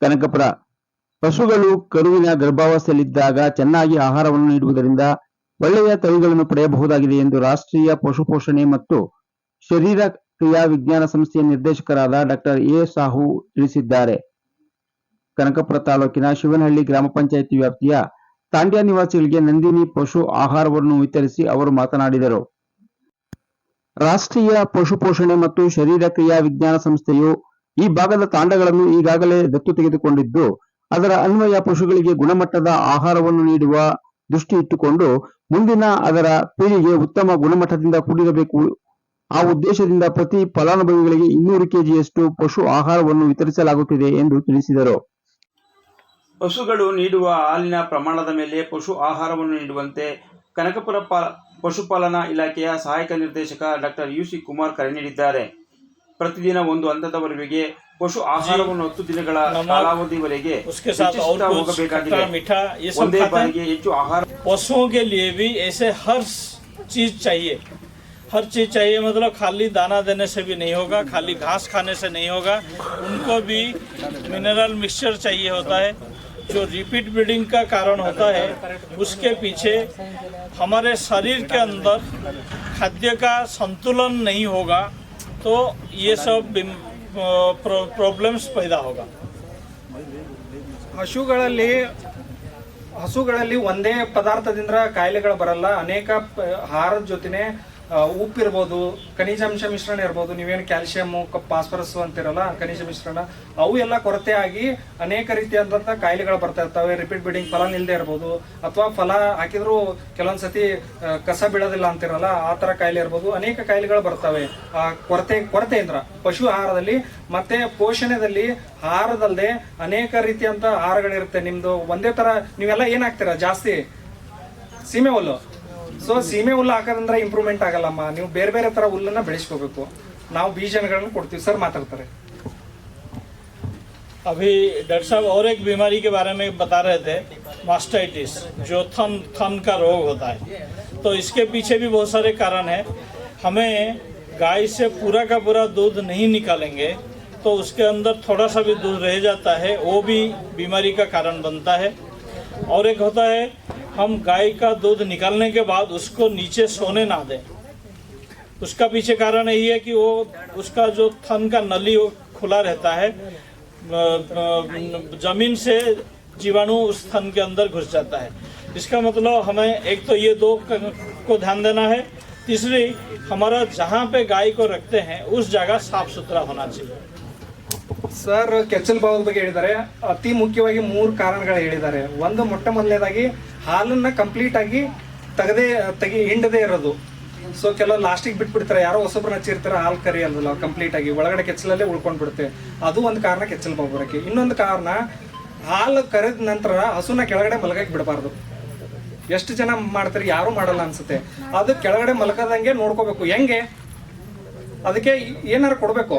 ಕನಕಪುರ. ಪಶುಗಳು ಕರುವಿನ ಗರ್ಭಾವಸ್ಥೆಯಲ್ಲಿದ್ದಾಗ ಚೆನ್ನಾಗಿ ಆಹಾರವನ್ನು ನೀಡುವುದರಿಂದ ಒಳ್ಳೆಯ ತಳಿಗಳನ್ನು ಪಡೆಯಬಹುದಾಗಿದೆ ಎಂದು ರಾಷ್ಟ್ರೀಯ ಪಶುಪೋಷಣೆ ಮತ್ತು ಶರೀರ ಕ್ರಿಯಾ ವಿಜ್ಞಾನ ಸಂಸ್ಥೆಯ ನಿರ್ದೇಶಕರಾದ ಡಾಕ್ಟರ್ ಎ. ಸಾಹು ತಿಳಿಸಿದ್ದಾರೆ. ಕನಕಪುರ ತಾಲೂಕಿನ ಶಿವನಹಳ್ಳಿ ಗ್ರಾಮ ಪಂಚಾಯಿತಿ ವ್ಯಾಪ್ತಿಯ ತಾಂಡ್ಯ ನಿವಾಸಿಗಳಿಗೆ ನಂದಿನಿ ಪಶು ಆಹಾರವನ್ನು ವಿತರಿಸಿ ಅವರು ಮಾತನಾಡಿದರು. ರಾಷ್ಟ್ರೀಯ ಪಶುಪೋಷಣೆ ಮತ್ತು ಶರೀರ ಕ್ರಿಯಾ ವಿಜ್ಞಾನ ಸಂಸ್ಥೆಯು ಈ ಭಾಗದ ತಾಂಡಗಳನ್ನು ಈಗಾಗಲೇ ದತ್ತು ತೆಗೆದುಕೊಂಡಿದ್ದು, ಅದರ ಅನ್ವಯ ಪಶುಗಳಿಗೆ ಗುಣಮಟ್ಟದ ಆಹಾರವನ್ನು ನೀಡುವ ದೃಷ್ಟಿ ಇಟ್ಟುಕೊಂಡು ಮುಂದಿನ ಅದರ ಪೀಳಿಗೆ ಉತ್ತಮ ಗುಣಮಟ್ಟದಿಂದ ಕೂಡಿರಬೇಕು. ಆ ಉದ್ದೇಶದಿಂದ ಪ್ರತಿ ಫಲಾನುಭವಿಗಳಿಗೆ ಇನ್ನೂರು ಕೆಜಿಯಷ್ಟು ಪಶು ಆಹಾರವನ್ನು ವಿತರಿಸಲಾಗುತ್ತಿದೆ ಎಂದು ತಿಳಿಸಿದರು. ಪಶುಗಳು ನೀಡುವ ಹಾಲಿನ ಪ್ರಮಾಣದ ಮೇಲೆ ಪಶು ಆಹಾರವನ್ನು ನೀಡುವಂತೆ ಕನಕಪುರ ಪಶುಪಾಲನಾ ಇಲಾಖೆಯ ಸಹಾಯಕ ನಿರ್ದೇಶಕ ಡಾಕ್ಟರ್ ಯು ಸಿ ಕುಮಾರ್ ಕರೆ ನೀಡಿದ್ದಾರೆ. ಪ್ರತಿದಿನ ಒಂದು ಹಂತದವರೆಗೆ ಪಶು ಆಹಾರವನ್ನು ಹತ್ತು ದಿನಗಳ ಕಾಲಾವಧಿವರೆಗೆ उसके साथ और ಹೆಚ್ಚಿಸುತ್ತಾ कुछ ಹೋಗಬೇಕಾಗಿದೆ खट्टा मीठा ये सब ಒಂದೇ खाते हैं ಬಾರಿಗೆ ಹೆಚ್ಚು ಆಹಾರ पशुओं के लिए भी ऐसे हर चीज चाहिए हर चीज चाहिए मतलब खाली दाना देने से भी नहीं होगा खाली घास खाने से नहीं होगा उनको भी मिनरल मिक्सचर चाहिए होता है जो रिपीट ब्रीडिंग का कारण होता है उसके पीछे हमारे शरीर के अंदर खाद्य का संतुलन नहीं होगा तो ये सब बिम- प्रो- प्रॉब्लम्स पैदा होगा ಹಸುಗಳಲ್ಲಿ ಹಸುಗಳಲ್ಲಿ ಒಂದೇ ಪದಾರ್ಥದಿಂದ ಕಾಯಿಲೆಗಳು ಬರಲ್ಲ ಅನೇಕ ಪ- ಆಹಾರದ ಜೊತೆನೆ ಆ, ಉಪ್ಪಿರ್ಬೋದು ಖನಿಜಾಂಶ ಮಿಶ್ರಣ ಇರ್ಬೋದು, ನೀವೇನು ಕ್ಯಾಲ್ಸಿಯಮ್ಮು ಫಾಸ್ಫರಸ್ ಅಂತಿರಲ್ಲ, ಖನಿಜ ಮಿಶ್ರಣ, ಅವು ಎಲ್ಲ ಕೊರತೆ ಆಗಿ ಅನೇಕ ರೀತಿಯಾದಂಥ ಕಾಯಿಲೆಗಳು ಬರ್ತಾ ಇರ್ತವೆ. ರಿಪೀಟ್ ಬಿಡಿಂಗ್ ಫಲ ನಿಲ್ದೇ ಇರ್ಬೋದು. ಅಥವಾ ಫಲ ಹಾಕಿದ್ರು ಕೆಲವೊಂದ್ಸತಿ ಕಸ ಬೀಳೋದಿಲ್ಲ ಅಂತಿರಲ್ಲ, ಆ ಥರ ಕಾಯಿಲೆ ಇರ್ಬೋದು. ಅನೇಕ ಕಾಯಿಲೆಗಳು ಬರ್ತವೆ. ಆ, ಕೊರತೆ, ಕೊರತೆಯಿಂದ ಪಶು ಆಹಾರದಲ್ಲಿ, ಮತ್ತೆ ಪೋಷಣೆದಲ್ಲಿ ಆಹಾರದಲ್ಲದೆ ಅನೇಕ ರೀತಿಯಂಥ ಆಹಾರಗಳಿರುತ್ತೆ. ನಿಮ್ಮದು ಒಂದೇ ಥರ, ನೀವೆಲ್ಲ ಏನಾಗ್ತೀರಾ ಜಾಸ್ತಿ? ಸೀಮೆ ಹುಲ್ಲು? ಸೊ ಸೀಮೆ ಹುಲ್ಲು ಹಾಕೋದ್ರಿಂದ ಇಂಪ್ರೂವ್ಮೆಂಟ್ ಆಗಲ್ಲಮ್ಮ ನೀವು ಬೇರೆ ಬೇರೆ ತರ ಹುಲ್ಲನ್ನ ಬೆಳೆಸ್ಕೋಬೇಕು ನಾವು ಬೀಜಗಳನ್ನ ಕೊಡ್ತೀವಿ ಸರ್ ಮಾತಾಡ್ತಾರೆ अभी डॉक्टर साहब और एक बीमारी के बारे में बता रहे थे मास्टाइटिस जो थन थन का रोग होता है तो इसके पीछे भी बहुत सारे कारण हैं हमें गाय से पूरा का पूरा दूध नहीं निकालेंगे तो उसके अंदर थोड़ा सा भी दूध रह जाता है वो भी बीमारी का कारण बनता है और एक होता है हम गाय का दूध निकालने के बाद उसको नीचे सोने ना दें। उसका पीछे कारण यही है कि वो, उसका जो थन का नली वो खुला रहता है ज़मीन से जीवाणु उस थन के अंदर घुस जाता है। इसका मतलब हमें एक तो ये दो को ध्यान देना है। तीसरी, हमारा जहाँ पे गाय को रखते हैं, उस जगह साफ़ सुथरा होना चाहिए। ಸರ್, ಕೆಚ್ಚಲ್ ಭಾವದ ಬಗ್ಗೆ ಹೇಳಿದ್ದಾರೆ. ಅತಿ ಮುಖ್ಯವಾಗಿ ಮೂರು ಕಾರಣಗಳು ಹೇಳಿದ್ದಾರೆ. ಒಂದು, ಮೊಟ್ಟ ಮೊದಲನೇದಾಗಿ ಹಾಲನ್ನ ಕಂಪ್ಲೀಟ್ ಆಗಿ ತೆಗದೆ, ತೆಗಿ, ಹಿಂಡದೆ ಇರೋದು. ಸೊ ಕೆಲವು ಲಾಸ್ಟಿಗೆ ಬಿಟ್ಬಿಡ್ತಾರೆ. ಯಾರೋ ಹೊಸಬ್ರನ್ನ ಹಚ್ಚಿರ್ತಾರೆ, ಹಾಲು ಕರಿಯಲ್ಲ ಕಂಪ್ಲೀಟ್ ಆಗಿ. ಒಳಗಡೆ ಕೆಚ್ಚಲಲ್ಲೇ ಉಳ್ಕೊಂಡು ಬಿಡುತ್ತೆ ಅದು ಒಂದು ಕಾರಣ ಕೆಚ್ಚಲ್ ಬಾವು ಬರೋಕ್ಕೆ. ಇನ್ನೊಂದು ಕಾರಣ, ಹಾಲು ಕರೆದ ನಂತರ ಹಸುನ ಕೆಳಗಡೆ ಮಲಗಕ್ಕೆ ಬಿಡಬಾರ್ದು. ಎಷ್ಟು ಜನ ಮಾಡ್ತಾರೆ, ಯಾರು ಮಾಡಲ್ಲ ಅನ್ಸುತ್ತೆ. ಅದು ಕೆಳಗಡೆ ಮಲಕದಂಗೆ ನೋಡ್ಕೋಬೇಕು. ಹೆಂಗೆ? ಅದಕ್ಕೆ ಏನಾರು ಕೊಡಬೇಕು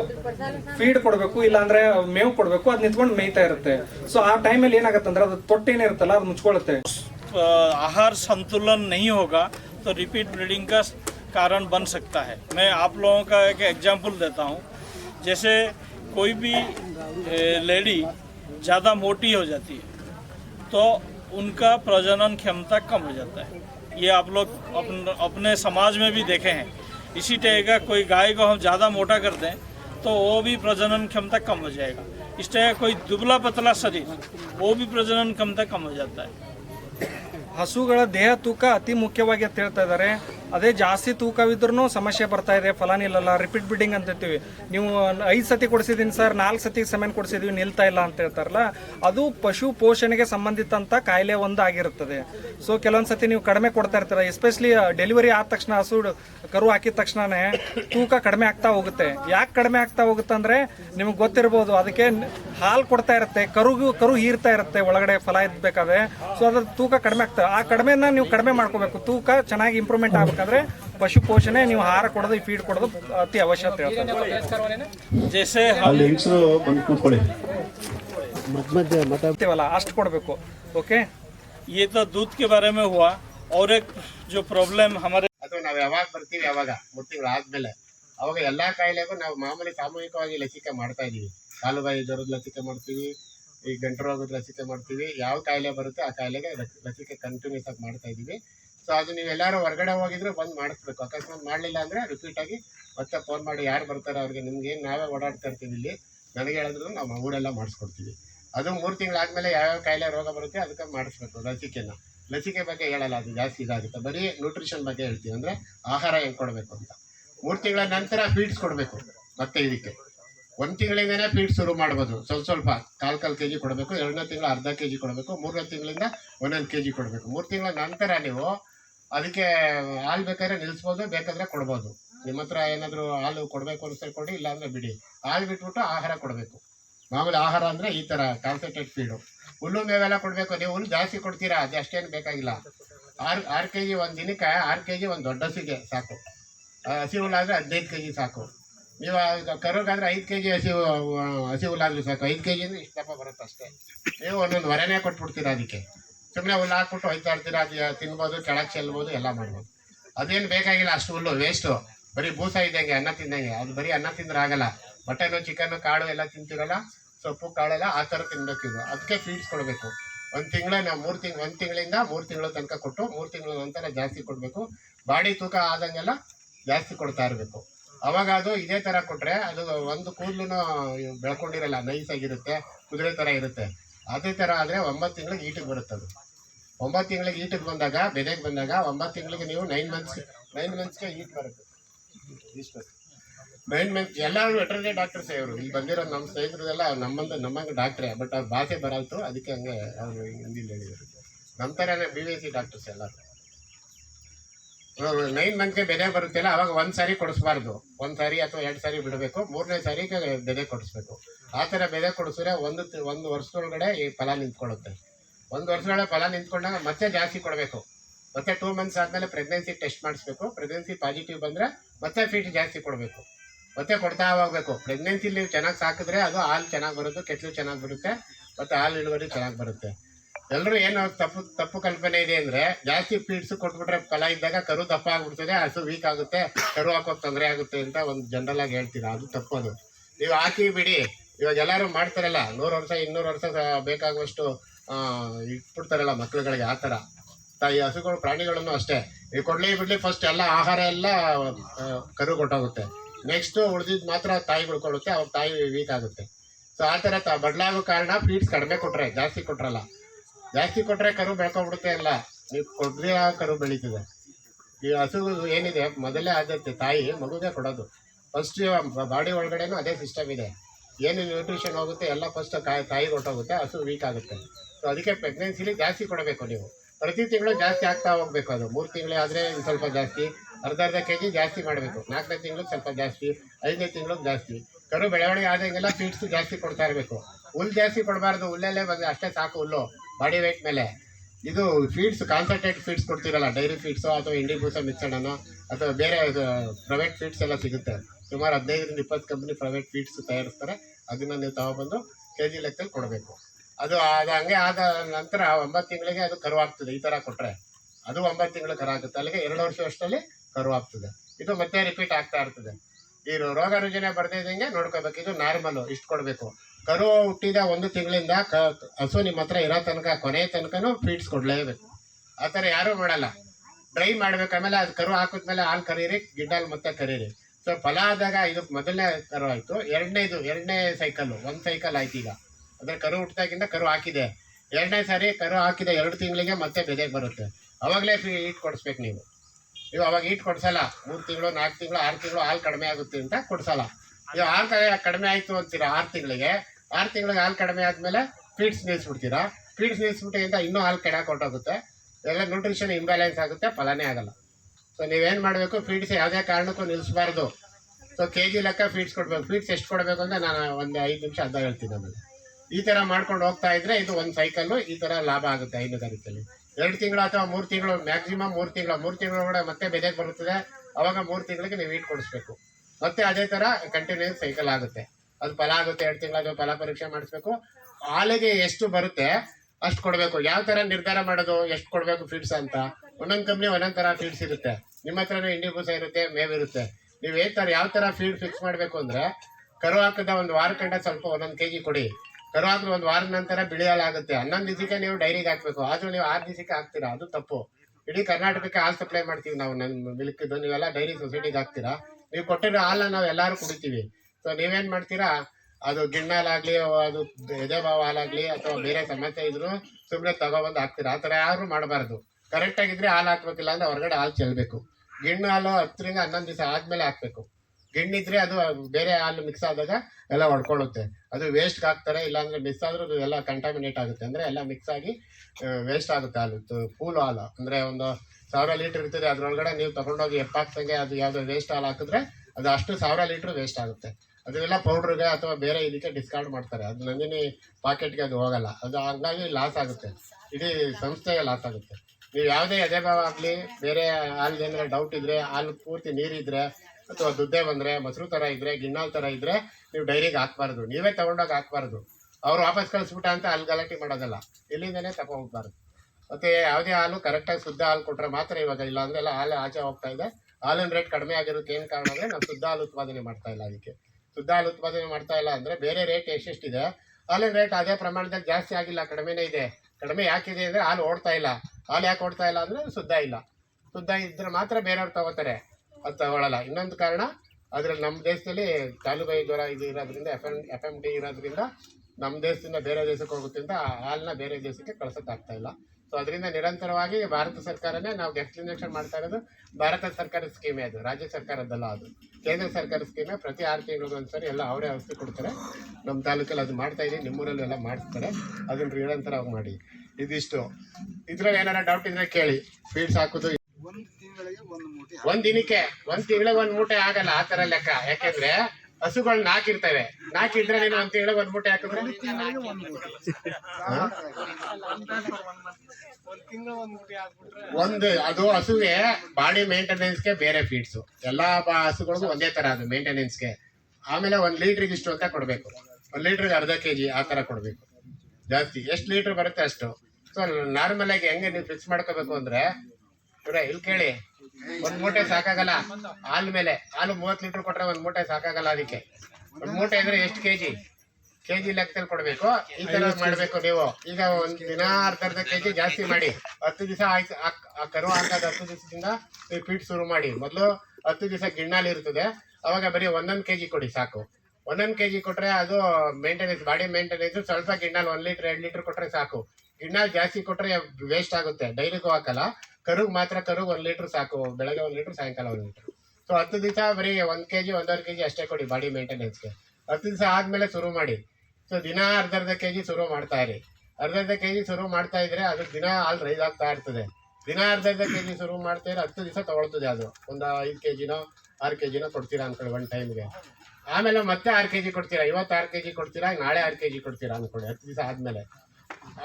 ಫೀಡ್ ಕೊಡಬೇಕು ಇಲ್ಲಾಂದ್ರೆ ಮೇವು ಕೊಡಬೇಕು ಅದು ನಿಂತ್ಕೊಂಡು ಮೇಯ್ತಾ ಇರುತ್ತೆ ಸೊ ಆ ಟೈಮಲ್ಲಿ ಏನಾಗತ್ತಂದ್ರೆ ಅದು ತೊಟ್ಟೇನಿರುತ್ತಲ್ಲ ಅದು ಮುಚ್ಕೊಳ್ಳುತ್ತೆ अ, आहार संतुलन नहीं होगा तो रिपीट ब्रीडिंग का कारण बन सकता है मैं आप लोगों का एक एग्जांपल देता हूँ जैसे कोई भी लेडी ज़्यादा मोटी हो जाती है तो उनका प्रजनन क्षमता कम हो जाता है ये आप लोग अपन, अपने समाज में भी देखे हैं इसी तरह का कोई गाय को हम ज़्यादा मोटा कर दें तो वो भी प्रजनन क्षमता कम हो जाएगा इस तरह कोई दुबला पतला शरीर वो भी प्रजनन क्षमता कम हो जाता है ಹಸುಗಳ ದೇಹ ತೂಕ ಅತಿ ಮುಖ್ಯವಾಗಿ ಅಂತ ಹೇಳ್ತಾ ಇದ್ದಾರೆ ಅದೇ ಜಾಸ್ತಿ ತೂಕವಿದ್ರೂ ಸಮಸ್ಯೆ ಬರ್ತಾ ಇದೆ, ಫಲ ನಿಲ್ಲಲ್ಲ ರಿಪೀಟ್ ಬಿಡ್ಡಿಂಗ್ ಅಂತ ಹೇಳ್ತೀವಿ. ನೀವು ಐದು ಸತಿ ಕೊಡಿಸಿದ್ದೀನಿ ಸರ್, ನಾಲ್ಕು ಸತಿ ಸಮೇನ್ ಕೊಡಿಸಿದೀವಿ, ನಿಲ್ತಾ ಇಲ್ಲ ಅಂತ ಹೇಳ್ತಾರಲ್ಲ, ಅದು ಪಶು ಪೋಷಣೆಗೆ ಸಂಬಂಧಿತಂತ ಕಾಯಿಲೆ ಒಂದು ಆಗಿರುತ್ತದೆ. ಸೊ ಕೆಲವೊಂದು ಸತಿ ನೀವು ಕಡಿಮೆ ಕೊಡ್ತಾ ಇರ್ತೀರ ಎಸ್ಪೆಷಲಿ ಡೆಲಿವರಿ ಆದ ತಕ್ಷಣ, ಹಸು ಕರು ಹಾಕಿದ ತಕ್ಷಣನೇ ತೂಕ ಕಡಿಮೆ ಆಗ್ತಾ ಹೋಗುತ್ತೆ. ಯಾಕೆ ಕಡಿಮೆ ಆಗ್ತಾ ಹೋಗುತ್ತೆ ಅಂದ್ರೆ, ನಿಮ್ಗೆ ಗೊತ್ತಿರ್ಬೋದು, ಅದಕ್ಕೆ ಹಾಲು ಕೊಡ್ತಾ ಇರುತ್ತೆ, ಕರುಗೂ, ಕರು ಹೀರ್ತಾ ಇರುತ್ತೆ, ಒಳಗಡೆ ಫಲ ಇದ್ಬೇಕಾದ್ರೆ. ಸೊ ಅದ್ರ ತೂಕ ಕಡಿಮೆ ಆಗ್ತದೆ ಆ ಕಡಿಮೆನ ನೀವು ಕಡಿಮೆ ಮಾಡ್ಕೋಬೇಕು, ತೂಕ ಚೆನ್ನಾಗಿ ಇಂಪ್ರೂವ್ಮೆಂಟ್ ಆಗ್ಬೇಕಾದ್ರೆ ಪಶು ಪೋಷಣೆ ನೀವು ಆಹಾರ ಕೊಡೋದು ಫೀಡ್ ಕೊಡೋದು ಅತಿ ಅವಶ್ಯ ಅಂತ ಹೇಳ್ತಾರೆ जैसे हम ಅಲ್ಲಿ ಹೆಂಗಸರು ಬಂದು ಕೂತ್ಕೊಳ್ಳಿ ಹೇಳ್ತೀವಲ್ಲ ಅಷ್ಟು ಕೊಡಬೇಕು ಓಕೆ ये तो दूध के बारे में हुआ और एक जो प्रॉब्लम हमारे ಅಥವಾ ನಾವು ಯಾವಾಗ ಬರ್ತೀವಿ ಯಾವಾಗ ಮೂರು ತಿಂಗಳು ಆದ್ಮೇಲೆ ಅವಾಗ ಎಲ್ಲಾ ಕಾಯಿಲೆಗೂ ನಾವು ಮಾಮೂಲಿ ಸಾಮೂಹಿಕವಾಗಿ ಲಸಿಕೆ ಮಾಡ್ತಾ ಇದೀವಿ ಕಾಲುಬಾಯಿ ಜ್ವರದ ಲಸಿಕೆ ಮಾಡ್ತೀವಿ ಈ ಗಂಟು ರೋಗದ ಲಸಿಕೆ ಮಾಡ್ತೀವಿ ಯಾವ ಕಾಯಿಲೆ ಬರುತ್ತೆ ಆ ಕಾಯಿಲೆಗೆ ಲಸ್- ಲಸಿಕೆ ಕಂಟಿನ್ಯೂಸ್ ಆಗಿ ಮಾಡ್ತಾ ಇದ್ದೀವಿ ಸೊ ಅದು ನೀವು ಎಲ್ಲರೂ ಹೊರಗಡೆ ಹೋಗಿದ್ರೆ ಬಂದು ಮಾಡಿಸ್ಬೇಕು. ಅಕಸ್ಮಾತ್ ಮಾಡಲಿಲ್ಲ ಅಂದರೆ ರಿಪೀಟ್ ಆಗಿ ಮತ್ತೆ ಫೋನ್ ಮಾಡಿ ಯಾರು ಬರ್ತಾರೆ ಅವ್ರಿಗೆ ನಿಮ್ಗೆ ಏನು ನಾವೇ ಓಡಾಡ್ತಾ ಇರ್ತೀವಿ ಇಲ್ಲಿ, ನನಗೆ ಹೇಳಿದ್ರು ನಾವು ಊರೆಲ್ಲ ಮಾಡಿಸ್ಕೊಡ್ತೀವಿ. ಅದು ಮೂರು ತಿಂಗಳಾದ್ಮೇಲೆ ಯಾವ್ಯಾವ ಕಾಯಿಲೆ ರೋಗ ಬರುತ್ತೆ ಅದಕ್ಕೆ ಮಾಡಿಸ್ಬೇಕು ಲಸಿಕೆನ. ಲಸಿಕೆ ಬಗ್ಗೆ ಹೇಳಲ್ಲ, ಅದು ಜಾಸ್ತಿ ಇದಾಗುತ್ತೆ. ಬರೀ ನ್ಯೂಟ್ರಿಷನ್ ಬಗ್ಗೆ ಹೇಳ್ತೀವಿ ಅಂದರೆ ಆಹಾರ ಹೆಂಗೆ ಕೊಡಬೇಕು ಅಂತ. ಮೂರು ತಿಂಗಳ ನಂತರ ಫೀಡ್ಸ್ ಕೊಡಬೇಕು ಮತ್ತೆ ಇದಕ್ಕೆ. ಒಂದು ತಿಂಗಳಿಂದನೇ ಫೀಡ್ ಶುರು ಮಾಡ್ಬೋದು. ಸ್ವಲ್ಪ ಸ್ವಲ್ಪ ಕಾಲು ಕಾಲು ಕೆ ಜಿ ಕೊಡಬೇಕು, ಎರಡನೇ ತಿಂಗಳು ಅರ್ಧ ಕೆ ಜಿ ಕೊಡಬೇಕು, ಮೂರನೇ ತಿಂಗಳಿಂದ ಒಂದೊಂದು ಕೆ ಜಿ ಕೊಡಬೇಕು. ಮೂರು ತಿಂಗಳ ನಂತರ ನೀವು ಅದಕ್ಕೆ ಹಾಲು ಬೇಕಾದ್ರೆ ನಿಲ್ಲಿಸ್ಬೋದು ಬೇಕಾದ್ರೆ ಕೊಡ್ಬೋದು. ನಿಮ್ಮ ಹತ್ರ ಏನಾದರೂ ಹಾಲು ಕೊಡಬೇಕು ಅನಿಸ್ತಾರೆ ಕೊಡಿ ಇಲ್ಲಾಂದ್ರೆ ಬಿಡಿ. ಹಾಲು ಬಿಟ್ಬಿಟ್ಟು ಆಹಾರ ಕೊಡಬೇಕು. ಮಾಮೂಲಿ ಆಹಾರ ಅಂದರೆ ಈ ಥರ ಕಾನ್ಸಂಟ್ರೇಟ್ ಫೀಡು ಹುಲ್ಲು ಮೇವೆಲ್ಲ ಕೊಡಬೇಕು. ನೀವು ಹುಲ್ಲು ಜಾಸ್ತಿ ಕೊಡ್ತೀರಾ? ಅದು ಅಷ್ಟೇನು ಬೇಕಾಗಿಲ್ಲ. ಆರು ಆರು ಕೆ ಜಿ ಒಂದು ದಿನಕ್ಕೆ ಆರು ಕೆ ಜಿ ಒಂದು ದೊಡ್ಡ ಹಸಿಗೆ ಸಾಕು. ಹಸಿ ಹುಲ್ಲಾದರೆ ಹದಿನೈದು ಕೆ ಜಿ ಸಾಕು. ನೀವು ಕರುಗಾದ್ರೆ ಐದು ಕೆ ಜಿ ಹಸಿ ಹಸಿ ಹುಲ್ಲಾದರೂ ಸಾಕು. ಐದು ಕೆ ಜಿಯಿಂದ ಇಷ್ಟು ದಪ್ಪ ಬರುತ್ತೆ ಅಷ್ಟೇ ನೀವು ಒಂದೊಂದು ವರನೇ ಕೊಟ್ಬಿಡ್ತೀರಾ ಅದಕ್ಕೆ. ಸುಮ್ಮನೆ ಹುಲ್ಲು ಹಾಕ್ಬಿಟ್ಟು ಹೋಯ್ತಾ ಇರ್ತೀರಾ ಅದು ತಿನ್ಬೋದು, ಕೆಳಗೆ ಚೆಲ್ಬೋದು, ಎಲ್ಲ ಮಾಡ್ಬೋದು. ಅದೇನು ಬೇಕಾಗಿಲ್ಲ, ಅಷ್ಟು ಹುಲ್ಲು ವೇಸ್ಟು ಬರೀ ಬೂಸ ಇದ್ದಂಗೆ, ಅನ್ನ ತಿಂದಂಗೆ. ಅದು ಬರೀ ಅನ್ನ ತಿಂದ್ರೆ ಆಗಲ್ಲ. ಮಟನ್ನು ಚಿಕನ್ನು ಕಾಳು ಎಲ್ಲ ತಿಂತೀರಲ್ಲ, ಸೊಪ್ಪು ಕಾಳೆಲ್ಲ ಆ ಥರ ತಿನ್ಬೇಕು ಅದಕ್ಕೆ ಫೀಡ್ಸ್ ಕೊಡಬೇಕು. ಒಂದು ತಿಂಗಳ ನಾವು ಮೂರು ತಿಂಗ್, ಒಂದು ತಿಂಗಳಿಂದ ಮೂರು ತಿಂಗಳ ತನಕ ಕೊಟ್ಟು, ಮೂರು ತಿಂಗಳ ನಂತರ ಜಾಸ್ತಿ ಕೊಡಬೇಕು. ಬಾಡಿ ತೂಕ ಆದಂಗೆಲ್ಲ ಜಾಸ್ತಿ ಕೊಡ್ತಾ ಇರಬೇಕು. ಅವಾಗ ಅದು ಇದೇ ಥರ ಕೊಟ್ಟರೆ ಅದು ಒಂದು ಕೂದಲು ಬೆಳ್ಕೊಂಡಿರಲ್ಲ ನೈಸ್ ಆಗಿರುತ್ತೆ ಕುದುರೆ ಥರ ಇರುತ್ತೆ. ಅದೇ ಥರ ಆದರೆ ಒಂಬತ್ತು ತಿಂಗಳಿಗೆ ಈಟಿಗೆ ಬರುತ್ತೆ ಅದು. ಒಂಬತ್ತು ತಿಂಗಳಿಗೆ ಈಟಿಗೆ ಬಂದಾಗ, ಬೆದೆಗೆ ಬಂದಾಗ ಒಂಬತ್ತು ತಿಂಗಳಿಗೆ ನೀವು ನೈನ್ ಮಂತ್ಸ್ ನೈನ್ ಮಂತ್ಸ್ಗೆ ಈಟ್ ಬರುತ್ತೆ. ನೈನ್ ಮಂತ್ಸ್ ಎಲ್ಲರೂ ವೆಟರ್ನರಿ ಡಾಕ್ಟರ್ಸ್ ಇವರು. ಇಲ್ಲಿ ಬಂದಿರೋ ನಮ್ಮ ಸ್ನೇಹಿತರದೆಲ್ಲ ನಮ್ಮಂದು ನಮ್ಮಂಗೆ ಡಾಕ್ಟ್ರೇ, ಬಟ್ ಅವ್ರ ಭಾಷೆ ಬರಲ್ತು, ಅದಕ್ಕೆ ಹಂಗೆ ಅವರು ಹಿಂದಿಲ್ಲ ಹೇಳಿದರು. ನಮ್ಮ ಥರನೇ ಬಿ ವಿ ಸಿ ಡಾಕ್ಟರ್ಸ್ ಎಲ್ಲರೂ. ನೈನ್ ಮಂತ್ಗೆ ಬೆದೆ ಬರುತ್ತಿಲ್ಲ, ಅವಾಗ ಒಂದು ಸಾರಿ ಕೊಡಿಸ್ಬಾರ್ದು. ಒಂದು ಸಾರಿ ಅಥವಾ ಎರಡು ಸಾರಿ ಬಿಡಬೇಕು, ಮೂರನೇ ಸಾರಿಗೆ ಬೆದೆ ಕೊಡಿಸ್ಬೇಕು. ಆ ಥರ ಬೆಲೆ ಕೊಡಿಸಿದ್ರೆ ಒಂದು ಒಂದು ವರ್ಷದೊಳಗಡೆ ಈ ಫಲ ನಿಂತ್ಕೊಳ್ಳುತ್ತೆ. ಒಂದು ವರ್ಷದೊಳಗೆ ಫಲ ನಿಂತ್ಕೊಂಡಾಗ ಮತ್ತೆ ಜಾಸ್ತಿ ಕೊಡಬೇಕು. ಮತ್ತೆ ಟೂ ಮಂತ್ಸ್ ಆದಮೇಲೆ ಪ್ರೆಗ್ನೆನ್ಸಿ ಟೆಸ್ಟ್ ಮಾಡಿಸ್ಬೇಕು. ಪ್ರೆಗ್ನೆನ್ಸಿ ಪಾಸಿಟಿವ್ ಬಂದರೆ ಮತ್ತೆ ಫೀಟ್ ಜಾಸ್ತಿ ಕೊಡಬೇಕು. ಮತ್ತೆ ಕೊಡ್ತಾ ಹೋಗ್ಬೇಕು. ಪ್ರೆಗ್ನೆನ್ಸಿಲಿ ಚೆನ್ನಾಗಿ ಸಾಕಿದ್ರೆ ಅದು ಹಾಲು ಚೆನ್ನಾಗಿ ಬರುತ್ತೆ ಕೆಟ್ಲು ಚೆನ್ನಾಗಿ ಬರುತ್ತೆ, ಮತ್ತೆ ಹಾಲು ಇಳುವರಿ ಚೆನ್ನಾಗಿ ಬರುತ್ತೆ. ಎಲ್ಲರೂ ಏನು ತಪ್ಪು ತಪ್ಪು ಕಲ್ಪನೆ ಇದೆ ಅಂದ್ರೆ ಜಾಸ್ತಿ ಫೀಡ್ಸ್ ಕೊಟ್ಬಿಟ್ರೆ ಫಲ ಇದ್ದಾಗ ಕರು ದಪ್ಪ ಆಗ್ಬಿಡ್ತದೆ, ಹಸು ವೀಕ್ ಆಗುತ್ತೆ, ಕರು ಹಾಕೋ ತೊಂದರೆ ಆಗುತ್ತೆ ಅಂತ ಒಂದು ಜನರಲ್ ಆಗಿ ಹೇಳ್ತೀರಾ? ಅದು ತಪ್ಪು ಅದು. ನೀವು ಹಾಕಿ ಬಿಡಿ. ಇವಾಗ ಎಲ್ಲರೂ ಮಾಡ್ತಾರಲ್ಲ, ನೂರು ವರ್ಷ, ಇನ್ನೂರು ವರ್ಷ ಬೇಕಾಗುವಷ್ಟು ಇಟ್ಬಿಡ್ತಾರಲ್ಲ ಮಕ್ಳುಗಳಿಗೆ ಆ ಥರ. ತಾಯಿ ಹಸುಗಳು, ಪ್ರಾಣಿಗಳನ್ನು ಅಷ್ಟೇ. ಈ ಕೊಡ್ಲಿ ಬಿಡ್ಲಿ ಫಸ್ಟ್ ಎಲ್ಲ ಆಹಾರ ಎಲ್ಲ ಕರು ಕೊಟ್ಟೋಗುತ್ತೆ. ನೆಕ್ಸ್ಟ್ ಉಳಿದಿದ್ದು ಮಾತ್ರ ತಾಯಿ ಉಳ್ಕೊಳ್ಳುತ್ತೆ, ಅವ್ರ ತಾಯಿ ವೀಕ್ ಆಗುತ್ತೆ. ಸೊ ಆ ಥರ ಬದಲಾಗೋ ಕಾರಣ ಫೀಡ್ಸ್ ಕಡಿಮೆ ಕೊಟ್ರೆ, ಜಾಸ್ತಿ ಕೊಟ್ರಲ್ಲ. ಜಾಸ್ತಿ ಕೊಟ್ಟರೆ ಕರು ಬೆಳ್ಕೊಂಡ್ಬಿಡುತ್ತೆ ಅಲ್ಲ? ನೀವು ಕೊಡ್ದೇ ಕರು ಬೆಳೀತದೆ. ಈ ಹಸು ಏನಿದೆ, ಮೊದಲೇ ಆದತ್ತೆ ತಾಯಿ ಮಗುಗೆ ಕೊಡೋದು. ಫಸ್ಟ್ ಬಾಡಿ ಒಳಗಡೆನೂ ಅದೇ ಸಿಸ್ಟಮ್ ಇದೆ. ಏನು ನ್ಯೂಟ್ರಿಷನ್ ಹೋಗುತ್ತೆ, ಎಲ್ಲ ಫಸ್ಟ್ ಕಾಯಿ ತಾಯಿ ಹೊಟ್ಟೋಗುತ್ತೆ ಹಸು ವೀಕ್ ಆಗುತ್ತೆ. ಸೊ ಅದಕ್ಕೆ ಪ್ರೆಗ್ನೆನ್ಸಿಲಿ ಜಾಸ್ತಿ ಕೊಡಬೇಕು ನೀವು. ಪ್ರತಿ ತಿಂಗಳು ಜಾಸ್ತಿ ಆಗ್ತಾ ಹೋಗ್ಬೇಕು ಅದು. ಮೂರು ತಿಂಗಳು ಆದರೆ ಸ್ವಲ್ಪ ಜಾಸ್ತಿ. ಅರ್ಧ ಅರ್ಧ ಕೆ ಜಿ ಜಾಸ್ತಿ ಮಾಡಬೇಕು. ನಾಲ್ಕನೇ ತಿಂಗಳು ಸ್ವಲ್ಪ ಜಾಸ್ತಿ, ಐದನೇ ತಿಂಗಳು ಜಾಸ್ತಿ. ಕರು ಬೆಳವಣಿಗೆ ಆದಂಗೆಲ್ಲ ಫೀಡ್ಸ್ ಜಾಸ್ತಿ ಕೊಡ್ತಾ ಇರಬೇಕು. ಹುಲ್ಲು ಜಾಸ್ತಿ ಕೊಡಬಾರ್ದು. ಹುಲ್ಲಲ್ಲೇ ಬಂದರೆ ಅಷ್ಟೇ ಸಾಕು ಹುಲ್ಲು. ಬಾಡಿ ವೆಯ್ಟ್ ಮೇಲೆ ಇದು ಫೀಡ್ಸ್ ಕಾನ್ಸಂಟ್ರೇಟ್ ಫೀಡ್ಸ್ ಕೊಡ್ತೀರಲ್ಲ ಡೈರಿ ಫೀಡ್ಸು ಅಥವಾ ಇಂಡಿ ಬೂಸ ಮಿಕ್ಸಡನ್ನು ಅಥವಾ ಬೇರೆ ಪ್ರೈವೇಟ್ ಫೀಡ್ಸ್ ಎಲ್ಲ ಸಿಗುತ್ತೆ. ಸುಮಾರು ಹದಿನೈದರಿಂದ ಇಪ್ಪತ್ತು ಕಂಪ್ನಿ ಪ್ರೈವೇಟ್ ಫೀಡ್ಸ್ ತಯಾರಿಸ್ತಾರೆ. ಅದನ್ನು ನೀವು ತಗೊಬಂದು ಕೆ ಜಿ ಲೆಕ್ಕದಲ್ಲಿ ಕೊಡಬೇಕು. ಅದು ಅದು ಹಂಗೆ ಆದ ನಂತರ ಒಂಬತ್ತು ತಿಂಗಳಿಗೆ ಅದು ಕರು ಆಗ್ತದೆ, ಈ ಥರ ಕೊಟ್ಟರೆ ಅದು ಒಂಬತ್ತು ತಿಂಗಳು ಕರು ಆಗುತ್ತೆ. ಅಲ್ಲಿಗೆ ಎರಡು ವರ್ಷ ಅಷ್ಟರಲ್ಲಿ ಕರು ಆಗ್ತದೆ. ಇದು ಮತ್ತೆ ರಿಪೀಟ್ ಆಗ್ತಾ ಇರ್ತದೆ. ಈ ರೋಗ ರುಜಿನ ಬರ್ದೇ ಇದ್ದಂಗೆ ನೋಡ್ಕೋಬೇಕು ಇದು ನಾರ್ಮಲು ಇಷ್ಟು ಕೊಡಬೇಕು. ಕರು ಹುಟ್ಟಿದ ಒಂದು ತಿಂಗಳಿಂದ ಕ ಹಸು ನಿಮ್ಮ ಹತ್ರ ಇರೋ ತನಕ, ಕೊನೆ ತನಕನೂ ಫೀಡ್ಸ್ ಕೊಡಲೇಬೇಕು. ಆ ಥರ ಯಾರೂ ಮಾಡಲ್ಲ. ಡ್ರೈ ಮಾಡ್ಬೇಕು, ಆಮೇಲೆ ಅದು ಕರು ಹಾಕಿದ್ಮೇಲೆ ಹಾಲು ಕರೀರಿ ಗಿಡ್ಡಲ್ಲಿ ಮತ್ತೆ ಕರೀರಿ. ಸೊ ಫಲ ಆದಾಗ ಇದು ಮೊದಲನೇ ಕರು ಆಯಿತು. ಎರಡನೇದು, ಎರಡನೇ ಸೈಕಲ್ಲು ಒಂದು ಸೈಕಲ್ ಆಯ್ತು ಈಗ. ಅಂದರೆ ಕರು ಹುಟ್ಟಿದಾಗಿಂದ ಕರು ಹಾಕಿದೆ. ಎರಡನೇ ಸಾರಿ ಕರು ಹಾಕಿದ ಎರಡು ತಿಂಗಳಿಗೆ ಮತ್ತೆ ಬೆದೆಗೆ ಬರುತ್ತೆ. ಅವಾಗಲೇ ಫೀ ಈಟ್ ಕೊಡಿಸ್ಬೇಕು ನೀವು. ನೀವು ಅವಾಗ ಈಟ್ ಕೊಡ್ಸಲ್ಲ. ಮೂರು ತಿಂಗಳು, ನಾಲ್ಕು ತಿಂಗಳು, ಆರು ತಿಂಗಳು ಹಾಲು ಕಡಿಮೆ ಆಗುತ್ತೆ ಅಂತ ಕೊಡ್ಸಲ್ಲ. ನೀವು ಹಾಲು ಕಡಿಮೆ ಆಯಿತು ಅಂತೀರ, ಆರು ತಿಂಗಳಿಗೆ? ಆರು ತಿಂಗಳಿಗೆ ಹಾಲು ಕಡಿಮೆ ಆದಮೇಲೆ ಫೀಡ್ಸ್ ನಿಲ್ಲಿಸ್ಬಿಡ್ತೀರಾ ಫೀಡ್ಸ್ ನಿಲ್ಲಿಸ್ಬಿಟ್ಟಿಂದ ಇನ್ನೂ ಹಾಲು ಕೆಡಕ್ಕೆ ಹೊರಟೋಗುತ್ತೆ ಎಲ್ಲ ನ್ಯೂಟ್ರಿಷನ್ ಇಂಬ್ಯಾಲೆನ್ಸ್ ಆಗುತ್ತೆ, ಫಲನೇ ಆಗಲ್ಲ. ಸೊ ನೀವೇನು ಮಾಡಬೇಕು ಫೀಡ್ಸ್ ಯಾವುದೇ ಕಾರಣಕ್ಕೂ ನಿಲ್ಲಿಸಬಾರ್ದು ಸೊ ಕೆ ಜಿ ಲೆಕ್ಕ ಫೀಡ್ಸ್ ಕೊಡಬೇಕು. ಫೀಡ್ಸ್ ಎಷ್ಟು ಕೊಡಬೇಕು ಅಂತ ನಾನು ಒಂದು ಐದು ನಿಮಿಷ ಅರ್ಧ ಹೇಳ್ತೀನಿ ಆಮೇಲೆ. ಈ ಥರ ಮಾಡ್ಕೊಂಡು ಹೋಗ್ತಾ ಇದ್ರೆ ಇದು ಒಂದು ಸೈಕಲ್ಲು ಈ ಥರ ಲಾಭ ಆಗುತ್ತೆ ಹೈನುಗಾರಿಕೆಯಲ್ಲಿ ಎರಡು ತಿಂಗಳು ಅಥವಾ ಮೂರು ತಿಂಗಳು ಮ್ಯಾಕ್ಸಿಮಮ್ ಮೂರು ತಿಂಗಳು. ಮೂರು ತಿಂಗಳು ಕೂಡ ಮತ್ತೆ ಬೆದೆಗೆ ಬರುತ್ತದೆ. ಅವಾಗ ಮೂರು ತಿಂಗಳಿಗೆ ನೀವು ಈಟ್ ಕೊಡಿಸ್ಬೇಕು. ಮತ್ತೆ ಅದೇ ಥರ ಕಂಟಿನ್ಯೂಸ್ ಸೈಕಲ್ ಆಗುತ್ತೆ. ಅದು ಫಲ ಆಗುತ್ತೆ ಎರಡು ತಿಂಗಳು ಫಲ ಪರೀಕ್ಷೆ ಮಾಡಿಸ್ಬೇಕು. ಹಾಲಿಗೆ ಎಷ್ಟು ಬರುತ್ತೆ ಅಷ್ಟು ಕೊಡಬೇಕು. ಯಾವ ಥರ ನಿರ್ಧಾರ ಮಾಡೋದು, ಎಷ್ಟು ಕೊಡಬೇಕು ಫೀಡ್ಸ್ ಅಂತ. ಒಂದೊಂದು ಕಂಪ್ನಿ ಒಂದೊಂದು ಥರ ಫೀಡ್ಸ್ ಇರುತ್ತೆ. ನಿಮ್ಮ ಹತ್ರನೇ ಇಂಡಿ ಬೂಸ ಇರುತ್ತೆ ಮೇವಿರುತ್ತೆ ನೀವು ಏನ್ ಥರ ಯಾವ ಥರ ಫೀಡ್ ಫಿಕ್ಸ್ ಮಾಡಬೇಕು ಅಂದರೆ, ಕರು ಹಾಕಿದ ಒಂದು ವಾರ ಕಂಡ ಸ್ವಲ್ಪ ಒಂದೊಂದು ಕೆ ಜಿ ಕೊಡಿ. ಕರು ಹಾಕಿದ ಒಂದು ವಾರದ ನಂತರ ಬಿಳಿ ಆಗುತ್ತೆ. ಹನ್ನೊಂದು ದಿವಸಕ್ಕೆ ನೀವು ಡೈರಿಗೆ ಹಾಕ್ಬೇಕು. ಆದ್ರೂ ನೀವು ಆರು ದಿವಸಕ್ಕೆ ಹಾಕ್ತೀರಾ? ಅದು ತಪ್ಪು. ಇಡೀ ಕರ್ನಾಟಕಕ್ಕೆ ಹಾಲು ಸಪ್ಲೈ ಮಾಡ್ತೀವಿ ನಾವು ನನ್ನ ಮಿಲ್ಕ್ದು ನೀವೆಲ್ಲ ಡೈರಿ ಸೊಸೈಟಿಗೆ ಹಾಕ್ತೀರಾ? ನೀವು ಕೊಟ್ಟಿರೋ ಹಾಲನ್ನ ನಾವು ಎಲ್ಲರೂ ಕುಡಿತೀವಿ. ಸೊ ನೀವೇನ್ ಮಾಡ್ತೀರಾ? ಅದು ಗಿಣ್ಣಾಲಾಗ್ಲಿ, ಅದು ಎದೆ ಭಾವ ಹಾಲಾಗ್ಲಿ ಅಥವಾ ಬೇರೆ ಸಮಸ್ಯೆ ಇದ್ರು ಸುಮ್ಮನೆ ತಗೊಬಂದು ಹಾಕ್ತೀರಾ? ಆ ಥರ ಯಾರು ಮಾಡಬಾರ್ದು. ಕರೆಕ್ಟ್ ಆಗಿದ್ರೆ ಹಾಲು ಹಾಕ್ಬೇಕಿಲ್ಲ ಅಂದ್ರೆ ಹೊರಗಡೆ ಹಾಲು ಚೆಲ್ಬೇಕು. ಗಿಣ್ಣು ಹಾಲು ಹತ್ತರಿಂದ ಹನ್ನೊಂದು ದಿವಸ ಆದ್ಮೇಲೆ ಹಾಕ್ಬೇಕು. ಗಿಣ್ಣಿದ್ರೆ ಅದು ಬೇರೆ ಹಾಲು ಮಿಕ್ಸ್ ಆದಾಗ ಎಲ್ಲ ಹೊಡ್ಕೊಳ್ಳುತ್ತೆ. ಅದು ವೇಸ್ಟ್ ಹಾಕ್ತಾರೆ, ಇಲ್ಲಾಂದ್ರೆ ಮಿಸ್ ಆದ್ರೂ ಎಲ್ಲ ಕಂಟಾಮಿನೇಟ್ ಆಗುತ್ತೆ. ಅಂದ್ರೆ ಎಲ್ಲ ಮಿಕ್ಸ್ ಆಗಿ ವೇಸ್ಟ್ ಆಗುತ್ತೆ ಹಾಲು. ಫೂಲ್ ಹಾಲು. ಅಂದ್ರೆ ಒಂದು ಸಾವಿರ ಲೀಟರ್ ಇರ್ತದೆ, ಅದ್ರೊಳಗಡೆ ನೀವು ತಗೊಂಡೋಗಿ ಎಪ್ಪಾಕ್ಸಂಗೆ ಅದು ಯಾವ್ದು ವೇಸ್ಟ್ ಹಾಲು ಹಾಕಿದ್ರೆ ಅದು ಅಷ್ಟು ಸಾವಿರ ಲೀಟರ್ ವೇಸ್ಟ್ ಆಗುತ್ತೆ. ಅದನ್ನೆಲ್ಲ ಪೌಡ್ರಿಗೆ ಅಥವಾ ಬೇರೆ ಇದಕ್ಕೆ ಡಿಸ್ಕಾರ್ಡ್ ಮಾಡ್ತಾರೆ. ಅದು ನಂದಿನಿ ಪಾಕೆಟ್ಗೆ ಅದು ಹೋಗಲ್ಲ. ಅದು ಹಂಗಾಗಿ ಲಾಸ್ ಆಗುತ್ತೆ. ಇಡೀ ಸಂಸ್ಥೆಗೆ ಲಾಸ್ ಆಗುತ್ತೆ. ನೀವು ಯಾವುದೇ ಎದೆ ಭಾವ ಆಗಲಿ, ಬೇರೆ ಹಾಲು ಏನಾರ ಡೌಟ್ ಇದ್ರೆ, ಹಾಲು ಪೂರ್ತಿ ನೀರಿದ್ರೆ, ಅಥವಾ ದುದ್ದೆ ಬಂದರೆ, ಮೊಸರು ಥರ ಇದ್ರೆ, ಗಿಣ್ಣಾಲ್ ಥರ ಇದ್ರೆ, ನೀವು ಡೈರಿಗೆ ಹಾಕ್ಬಾರ್ದು. ನೀವೇ ತೊಗೊಂಡೋಗಿ ಹಾಕ್ಬಾರ್ದು. ಅವ್ರು ವಾಪಸ್ ಕಳಿಸ್ಬಿಟ್ಟ ಅಂತ ಹಾಲು ಗಲಾಟೆ ಮಾಡೋದಲ್ಲ. ಇಲ್ಲಿಂದನೇ ತಗೊಂಡ್ಬಾರ್ದು ಮತ್ತು ಯಾವುದೇ ಹಾಲು ಕರೆಕ್ಟಾಗಿ ಶುದ್ಧ ಹಾಲು ಕೊಟ್ಟರೆ ಮಾತ್ರ ಇವಾಗ ಇಲ್ಲ ಅಂದರೆ ಎಲ್ಲ ಹಾಲು ಆಚೆ ಹೋಗ್ತಾ ಇದೆ. ಹಾಲಿನ ರೇಟ್ ಕಡಿಮೆ ಆಗಿರೋದಕ್ಕೆ ಏನು ಕಾರಣ ಅಂದರೆ ನಾವು ಶುದ್ಧ ಹಾಲು ಉತ್ಪಾದನೆ ಮಾಡ್ತಾ ಇಲ್ಲ ಅದಕ್ಕೆ. ಶುದ್ಧ ಹಾಲು ಉತ್ಪಾದನೆ ಮಾಡ್ತಾ ಇಲ್ಲ ಅಂದರೆ ಬೇರೆ ರೇಟ್ ಎಷ್ಟೆಷ್ಟಿದೆ? ಹಾಲಿನ ರೇಟ್ ಅದೇ ಪ್ರಮಾಣದಲ್ಲಿ ಜಾಸ್ತಿ ಆಗಿಲ್ಲ, ಕಡಿಮೆನೇ ಇದೆ. ಕಡಿಮೆ ಯಾಕಿದೆ ಅಂದರೆ ಹಾಲು ಓಡ್ತಾ ಇಲ್ಲ. ಹಾಲು ಯಾಕೆ ಓಡ್ತಾ ಇಲ್ಲ ಅಂದರೆ ಶುದ್ಧ ಇಲ್ಲ. ಶುದ್ಧ ಇದ್ರೆ ಮಾತ್ರ ಬೇರೆಯವ್ರು ತಗೋತಾರೆ. ಅದು ತಗೊಳ್ಳಲ್ಲ ಇನ್ನೊಂದು ಕಾರಣ, ಅದ್ರಲ್ಲಿ ನಮ್ಮ ದೇಶದಲ್ಲಿ ಕಾಲುಬಾಯಿ ಜ್ವರ ಇದು ಇರೋದ್ರಿಂದ F M F M D ಇರೋದ್ರಿಂದ ನಮ್ಮ ದೇಶದಿಂದ ಬೇರೆ ದೇಶಕ್ಕೆ ಹೋಗುತ್ತಿಂದ ಹಾಲನ್ನ ಬೇರೆ ದೇಶಕ್ಕೆ ಕಳ್ಸೋಕ್ಕಾಗ್ತಾ ಇಲ್ಲ. ಸೊ ಅದರಿಂದ ನಿರಂತರವಾಗಿ ಭಾರತ ಸರ್ಕಾರನೇ ನಾವು ಡೆಸ್ಟಿನೇಷನ್ ಮಾಡ್ತಾ ಇರೋದು ಭಾರತ ಸರ್ಕಾರದ ಸ್ಕೀಮೇ ಅದು ರಾಜ್ಯ ಸರ್ಕಾರದ್ದಲ್ಲ ಅದು. ಕೇಂದ್ರ ಸರ್ಕಾರದ ಸ್ಕೀಮೇ ಪ್ರತಿ ಆರು ತಿಂಗಳಿಗೆ ಒಂದ್ಸರಿ ಎಲ್ಲ ಅವರೇ ಔಷಧಿ ಕೊಡ್ತಾರೆ. ನಮ್ಮ ತಾಲೂಕಲ್ಲಿ ಅದು ಮಾಡ್ತಾ ಇದ್ದೀನಿ ನಿಮ್ಮೂರಲ್ಲಿ ಎಲ್ಲ ಮಾಡಿಸ್ತಾರೆ. ಅದನ್ನ ನಿರಂತರವಾಗಿ ಮಾಡಿ. ಇದಿಷ್ಟು. ಇದ್ರಲ್ಲಿ ಏನಾರ ಡೌಟ್ ಇದ್ರೆ ಕೇಳಿ. ಫೀಡ್ಸ್ ಹಾಕೋದು ಒಂದ್ ದಿನಕ್ಕೆ ಒಂದ್ ತಿಂಗಳಿಗೆ ಒಂದ್ ಮೂಟೆ ಆಗಲ್ಲ ಆ ತರ ಲೆಕ್ಕ. ಯಾಕೆಂದ್ರೆ ಹಸುಗಳು ನಾಕಿರ್ತವೆ ನಾಕಿದ್ರೆ ನೀನು ಅಂತ ತಿಂಗಳಿಗೆ ಒಂದ್ ಮೂಟೆ ಹಾಕಿದ್ರೆ ಹಾ? ಒಂದು ಅದು ಹಸುಗೆ ಬಾಡಿ ಮೇಂಟೆನೆನ್ಸ್ಗೆ ಬೇರೆ ಫೀಡ್ಸ್ ಎಲ್ಲಾ ಹಸುಗಳಿಗೂ ಒಂದೇ ತರ ಅದು ಮೇಂಟೆನೆನ್ಸ್ಗೆ. ಆಮೇಲೆ ಒಂದ್ ಲೀಟ್ರಿಗೆ ಇಷ್ಟು ಅಂತ ಕೊಡ್ಬೇಕು. ಒಂದ್ ಲೀಟ್ರಿಗೆ ಅರ್ಧ ಕೆಜಿ ಆ ತರ ಕೊಡ್ಬೇಕು. ಜಾಸ್ತಿ. ಎಷ್ಟು ಲೀಟರ್ ಬರುತ್ತೆ ಅಷ್ಟು? ಸೊ ನಾರ್ಮಲ್ ಆಗಿ ಹೆಂಗೆ ನೀವು ಫಿಕ್ಸ್ ಮಾಡ್ಕೋಬೇಕು ಅಂದ್ರೆ ಇವ್ರೆ ಇಲ್ಲಿ ಕೇಳಿ. ಒಂದ್ ಮೂಟೆ ಸಾಕಾಗಲ್ಲ. ಹಾಲ್ ಮೇಲೆ ಹಾಲು ಮೂವತ್ ಲೀಟರ್ ಕೊಟ್ರೆ ಒಂದ್ ಮೂಟೆ ಸಾಕಾಗಲ್ಲ ಅದಕ್ಕೆ. ಒಂದ್ ಮೂಟೆ ಅಂದ್ರೆ ಎಷ್ಟು ಕೆಜಿ? ಕೆಜಿ ಲೆಕ್ಕದಲ್ಲಿ ಕೊಡ್ಬೇಕು. ಈ ತರ ಮಾಡ್ಬೇಕು ನೀವು. ಈಗ ಒಂದ್ ದಿನ ಅರ್ಧ ಅರ್ಧ ಕೆಜಿ ಜಾಸ್ತಿ ಮಾಡಿ. ಹತ್ತು ದಿವಸ ಆಯ್ತು ಆ- ಕರು ಹಾಕಾದ ಹತ್ತು ದಿವಸದಿಂದ ನೀವು ಫೀಟ್ ಶುರು ಮಾಡಿ. ಮೊದಲು ಹತ್ತು ದಿವಸ ಗಿಣ್ಣಾಲಿ ಇರ್ತದೆ. ಅವಾಗ ಬರೀ ಒಂದೊಂದು ಕೆಜಿ ಕೊಡಿ ಸಾಕು. ಒಂದೊಂದು ಕೆಜಿ ಕೊಟ್ರೆ ಅದು ಮೇಂಟೆನೆನ್ಸ್ ಬಾಡಿ ಮೇಂಟೆನೆನ್ಸ್ ಸ್ವಲ್ಪ ಗಿಣ್ಣಾಲ್ ಒಂದ್ ಲೀಟರ್ ಎರಡ್ ಲೀಟರ್ ಕೊಟ್ರೆ ಸಾಕು. ಗಿಣ್ಣಾಲ್ ಜಾಸ್ತಿ ಕೊಟ್ರೆ ವೇಸ್ಟ್ ಆಗುತ್ತೆ. ಡೈರಿಗೂ ಹಾಕಲ್ಲ. ಕರುಗ್ ಮಾತ್ರ ಕರುಗ್ ಒಂದ್ ಲೀಟರ್ ಸಾಕು, ಬೆಳಗ್ಗೆ ಒಂದ್ ಲೀಟರ್, ಸಾಯಂಕಾಲ ಒಂದ್ ಲೀಟರ್. ಸೊ ಹತ್ತು ದಿವಸ ಬರೀ ಒಂದ್ ಕೆಜಿ, ಒಂದೂವರೆ ಕೆಜಿ ಅಷ್ಟೇ ಕೊಡಿ ಬಾಡಿ ಮೇಂಟೆನೆನ್ಸ್ಗೆ ಹತ್ತು ದಿವಸ ಆದ್ಮೇಲೆ ಶುರು ಮಾಡಿ. ಸೊ ದಿನ ಅರ್ಧ ಅರ್ಧ ಕೆಜಿ ಶುರು ಮಾಡ್ತಾ ಇರಿ. ಅರ್ಧ ಅರ್ಧ ಕೆಜಿ ಶುರು ಮಾಡ್ತಾ ಇದ್ರೆ ಅದು ದಿನ ಆಲ್ ರೈಸ್ ಆಗ್ತಾ ಇರ್ತದೆ. ದಿನ ಅರ್ಧ ಅರ್ಧ ಕೆಜಿ ಶುರು ಮಾಡ್ತಾ ಇದ್ರೆ ಹತ್ತು ದಿವಸ ತಗೊಳ್ತದೆ ಅದು. ಒಂದು ಐದು ಕೆಜಿನೋ, ಆರು ಕೆಜಿನೋ ಕೊಡ್ತೀರಾ ಅನ್ಕೊಳ್ಳಿ ಒಂದು ಟೈಮ್ಗೆ ಆಮೇಲೆ ಮತ್ತೆ ಆರು ಕೆಜಿ ಕೊಡ್ತೀರಾ? ಇವತ್ತು ಆರು ಕೆಜಿ ಕೊಡ್ತೀರಾ? ನಾಳೆ ಆರು ಕೆಜಿ ಕೊಡ್ತೀರಾ ಅನ್ಕೊಳ್ಳಿ ಹತ್ತು ದಿವಸ ಆದ್ಮೇಲೆ.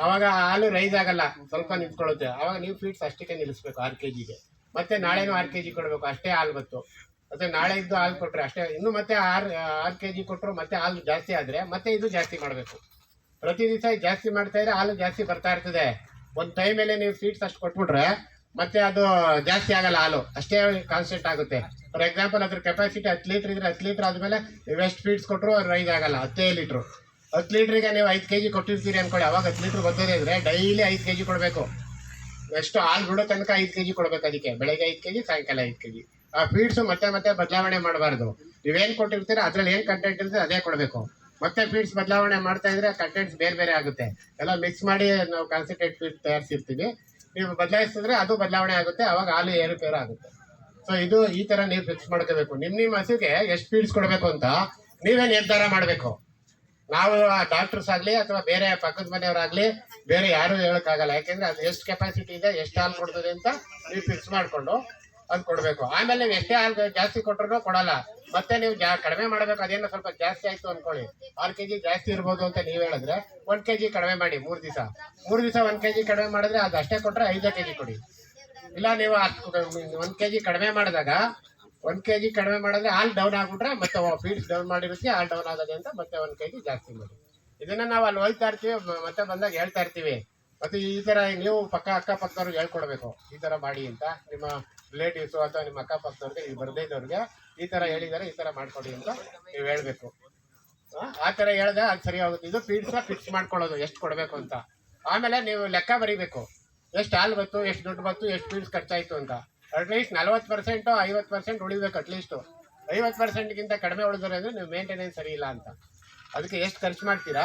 ಆವಾಗ ಹಾಲು ರೈಸ್ ಆಗಲ್ಲ, ಸ್ವಲ್ಪ ನಿಂತ್ಕೊಳ್ಳುತ್ತೆ. ಆವಾಗ ನೀವು ಫೀಡ್ಸ್ ಅಷ್ಟಕ್ಕೆ ನಿಲ್ಲಿಸ್ಬೇಕು, ಆರು ಕೆಜಿಗೆ ಮತ್ತೆ ನಾಳೆನೂ ಆರು ಕೆಜಿ ಕೊಡಬೇಕು, ಅಷ್ಟೇ ಹಾಲು ಬತ್ತು ಮತ್ತೆ ನಾಳೆ ಇದ್ದು ಹಾಲು ಕೊಟ್ಟರೆ ಅಷ್ಟೇ, ಇನ್ನು ಮತ್ತೆ ಆರು ಆರು ಕೆಜಿ ಕೊಟ್ಟರು ಮತ್ತೆ ಹಾಲು ಜಾಸ್ತಿ ಆದರೆ ಮತ್ತೆ ಇದು ಜಾಸ್ತಿ ಮಾಡಬೇಕು. ಪ್ರತಿ ದಿವಸ ಜಾಸ್ತಿ ಮಾಡ್ತಾ ಇದ್ರೆ ಹಾಲು ಜಾಸ್ತಿ ಬರ್ತಾ ಇರ್ತದೆ. ಒಂದು ಟೈಮಲ್ಲಿ ನೀವು ಫೀಡ್ಸ್ ಅಷ್ಟು ಕೊಟ್ಬಿಟ್ರೆ ಮತ್ತೆ ಅದು ಜಾಸ್ತಿ ಆಗಲ್ಲ ಹಾಲು, ಅಷ್ಟೇ ಕಾನ್ಸ್ಟೆಂಟ್ ಆಗುತ್ತೆ. ಫಾರ್ ಎಕ್ಸಾಂಪಲ್ ಅದ್ರ ಕೆಪಾಸಿಟಿ ಹತ್ತು ಲೀಟ್ರ್ ಇದ್ರೆ ಹತ್ತು ಲೀಟ್ರ್ ಆದಮೇಲೆ ನೀವು ಎಷ್ಟು ಫೀಡ್ಸ್ ಕೊಟ್ಟರು ರೈಸ್ ಆಗಲ್ಲ, ಹತ್ತೇ ಲೀಟ್ರು ಹತ್ತು ಲೀಟ್ರಿಗೆ ನೀವು ಐದು ಕೆ ಜಿ ಕೊಟ್ಟಿರ್ತೀರಿ ಅನ್ಕೊಳ್ಳಿ. ಅವಾಗ ಹತ್ತು ಲೀಟ್ರ್ ಬರ್ತದೆ ಇದ್ರೆ ಡೈಲಿ ಐದು ಕೆ ಜಿ ಕೊಡಬೇಕು. ಎಷ್ಟು ಹಾಲು ಬಿಡೋ ತನಕ ಐದು ಕೆ ಜಿ ಕೊಡಬೇಕು ಅದಕ್ಕೆ. ಬೆಳಗ್ಗೆ ಐದು ಕೆಜಿ, ಸಾಯಂಕಾಲ ಐದು ಕೆ ಜಿ ಆ ಫೀಡ್ಸ್ ಮತ್ತೆ ಮತ್ತೆ ಬದಲಾವಣೆ ಮಾಡಬಾರ್ದು. ನೀವೇನು ಕೊಟ್ಟಿರ್ತೀರ, ಅದ್ರಲ್ಲಿ ಏನು ಕಂಟೆಂಟ್ ಇರ್ತದೆ ಅದೇ ಕೊಡಬೇಕು. ಮತ್ತೆ ಫೀಡ್ಸ್ ಬದಲಾವಣೆ ಮಾಡ್ತಾ ಇದ್ರೆ ಕಂಟೆಂಟ್ಸ್ ಬೇರೆ ಬೇರೆ ಆಗುತ್ತೆ. ಎಲ್ಲ ಮಿಕ್ಸ್ ಮಾಡಿ ನಾವು ಕಾನ್ಸಂಟ್ರೇಟ್ ಫೀಡ್ ತಯಾರಿಸಿರ್ತೀವಿ. ನೀವು ಬದಲಾಯಿಸಿದ್ರೆ ಅದು ಬದಲಾವಣೆ ಆಗುತ್ತೆ, ಅವಾಗ ಹಾಲು ಏರುಪೇರು ಆಗುತ್ತೆ. ಸೊ ಇದು ಈ ತರ ನೀವು ಫಿಕ್ಸ್ ಮಾಡ್ಕೋಬೇಕು. ನಿಮ್ಮ ನಿಮ್ಮ ಹಸುಗೆ ಎಷ್ಟು ಫೀಡ್ಸ್ ಕೊಡಬೇಕು ಅಂತ ನೀವೇ ನಿರ್ಧಾರ ಮಾಡಬೇಕು. ನಾವು ಆ ಡಾಕ್ಟರ್ಸ್ ಆಗಲಿ ಅಥವಾ ಬೇರೆ ಪಕ್ಕದ ಮನೆಯವರಾಗ್ಲಿ ಬೇರೆ ಯಾರು ಹೇಳೋಕ್ಕಾಗಲ್ಲ. ಯಾಕೆಂದ್ರೆ ಅದು ಎಷ್ಟು ಕೆಪಾಸಿಟಿ ಇದೆ, ಎಷ್ಟು ಹಾಲು ಕೊಡ್ತದೆ ಅಂತ ನೀವು ಫಿಕ್ಸ್ ಮಾಡ್ಕೊಂಡು ಅದು ಕೊಡಬೇಕು. ಆಮೇಲೆ ನೀವು ಎಷ್ಟೇ ಹಾಲು ಜಾಸ್ತಿ ಕೊಟ್ಟರು ಕೊಡಲ್ಲ. ಮತ್ತೆ ನೀವು ಜಾ ಕಡಿಮೆ ಮಾಡಬೇಕು, ಅದೇನೋ ಸ್ವಲ್ಪ ಜಾಸ್ತಿ ಆಯ್ತು ಅನ್ಕೊಳ್ಳಿ. ಆರು ಕೆಜಿ ಜಾಸ್ತಿ ಇರ್ಬೋದು ಅಂತ ನೀವು ಹೇಳಿದ್ರೆ ಒಂದು ಕೆ ಜಿ ಕಡಿಮೆ ಮಾಡಿ, ಮೂರು ದಿವಸ. ಮೂರು ದಿವಸ ಒಂದ್ ಕೆಜಿ ಕಡಿಮೆ ಮಾಡಿದ್ರೆ ಅದು ಅಷ್ಟೇ ಕೊಟ್ಟರೆ ಐದೇ ಕೆಜಿ ಕೊಡಿ. ಇಲ್ಲ ನೀವು ಹತ್ತು- ಕೆ ಕೆಜಿ ಕಡಿಮೆ ಮಾಡಿದಾಗ ಒಂದ್ ಕೆಜಿ ಕಡಿಮೆ ಮಾಡಿದ್ರೆ ಹಾಲು ಡೌನ್ ಆಗ್ಬಿಟ್ರೆ ಮತ್ತೆ ಫೀಡ್ಸ್ ಡೌನ್ ಮಾಡಿರುತ್ತೆ ಹಾಲು ಡೌನ್ ಆಗದೆ ಅಂತ ಮತ್ತೆ ಒಂದ್ ಕೆಜಿ ಜಾಸ್ತಿ ಮಾಡಿ. ಇದನ್ನ ನಾವು ಅಲ್ಲಿ ಹೋಯ್ತಾ ಇರ್ತೀವಿ ಮತ್ತೆ ಬಂದಾಗ ಹೇಳ್ತಾ ಇರ್ತೀವಿ. ಮತ್ತೆ ಈ ತರ ನೀವು ಪಕ್ಕ ಅಕ್ಕಪಕ್ಕದವ್ರಿಗೆ ಹೇಳ್ಕೊಡ್ಬೇಕು ಈ ತರ ಮಾಡಿ ಅಂತ. ನಿಮ್ಮ ರಿಲೇಟಿವ್ಸ್ ಅಥವಾ ನಿಮ್ಮ ಅಕ್ಕಪಕ್ಕದವ್ರಿಗೆ ಈಗ ಬರ್ದೇ ಇದ್ದವ್ರಿಗೆ ಈ ತರ ಹೇಳಿದಾರೆ ಈ ತರ ಮಾಡ್ಕೊಡಿ ಅಂತ ನೀವು ಹೇಳ್ಬೇಕು. ಆ, ಥರ ಹೇಳಿದ್ರೆ ಅದು ಸರಿ ಹೋಗುತ್ತೆ ಇದು ಫೀಡ್ಸ ಫಿಕ್ಸ್ ಮಾಡ್ಕೊಳ್ಳೋದು ಎಷ್ಟು ಕೊಡಬೇಕು ಅಂತ. ಆಮೇಲೆ ನೀವು ಲೆಕ್ಕ ಬರೀಬೇಕು. ಎಷ್ಟು ಹಾಲು ಬಂತು ಎಷ್ಟು ದುಡ್ಡು ಬಂತು ಎಷ್ಟು ಫೀಡ್ಸ್ ಖರ್ಚಾಯಿತು ಅಂತ. ಅಟ್ಲೀಸ್ಟ್ ನಲ್ವತ್ತು ಪರ್ಸೆಂಟು ಐವತ್ತು ಪರ್ಸೆಂಟ್ ಉಳಿಬೇಕು ಅಟ್ಲೀಸ್ಟು ಐವತ್ತು ಪರ್ಸೆಂಟ್ಗಿಂತ ಕಡಿಮೆ ಉಳಿದ್ರೆ ಅಂದ್ರೆ ನೀವು ಮೇಂಟೆನೆನ್ಸ್ ಸರಿ ಇಲ್ಲ ಅಂತ. ಅದಕ್ಕೆ ಎಷ್ಟು ಖರ್ಚು ಮಾಡ್ತೀರಾ?